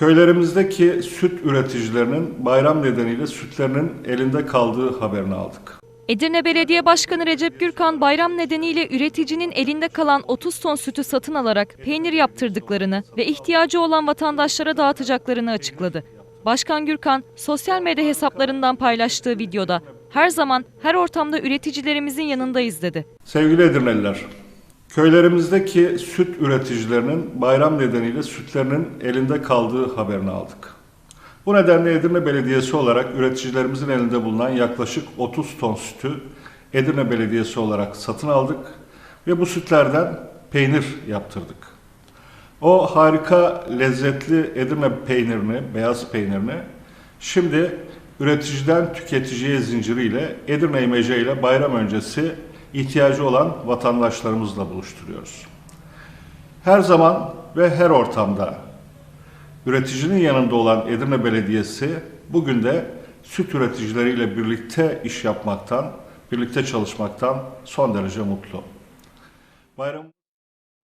Köylerimizdeki süt üreticilerinin bayram nedeniyle sütlerinin elinde kaldığı haberini aldık. Edirne Belediye Başkanı Recep Gürkan bayram nedeniyle üreticinin elinde kalan 30 ton sütü satın alarak peynir yaptırdıklarını ve ihtiyacı olan vatandaşlara dağıtacaklarını açıkladı. Başkan Gürkan sosyal medya hesaplarından paylaştığı videoda her zaman her ortamda üreticilerimizin yanındayız dedi. Sevgili Edirneliler, köylerimizdeki süt üreticilerinin bayram nedeniyle sütlerinin elinde kaldığı haberini aldık. Bu nedenle Edirne Belediyesi olarak üreticilerimizin elinde bulunan yaklaşık 30 ton sütü Edirne Belediyesi olarak satın aldık ve bu sütlerden peynir yaptırdık. O harika lezzetli Edirne peynirini, beyaz peynirini şimdi üreticiden tüketiciye zinciriyle Edirne imece ile bayram öncesi ihtiyacı olan vatandaşlarımızla buluşturuyoruz. Her zaman ve her ortamda üreticinin yanında olan Edirne Belediyesi bugün de süt üreticileriyle birlikte iş yapmaktan, birlikte çalışmaktan son derece mutlu. Bayram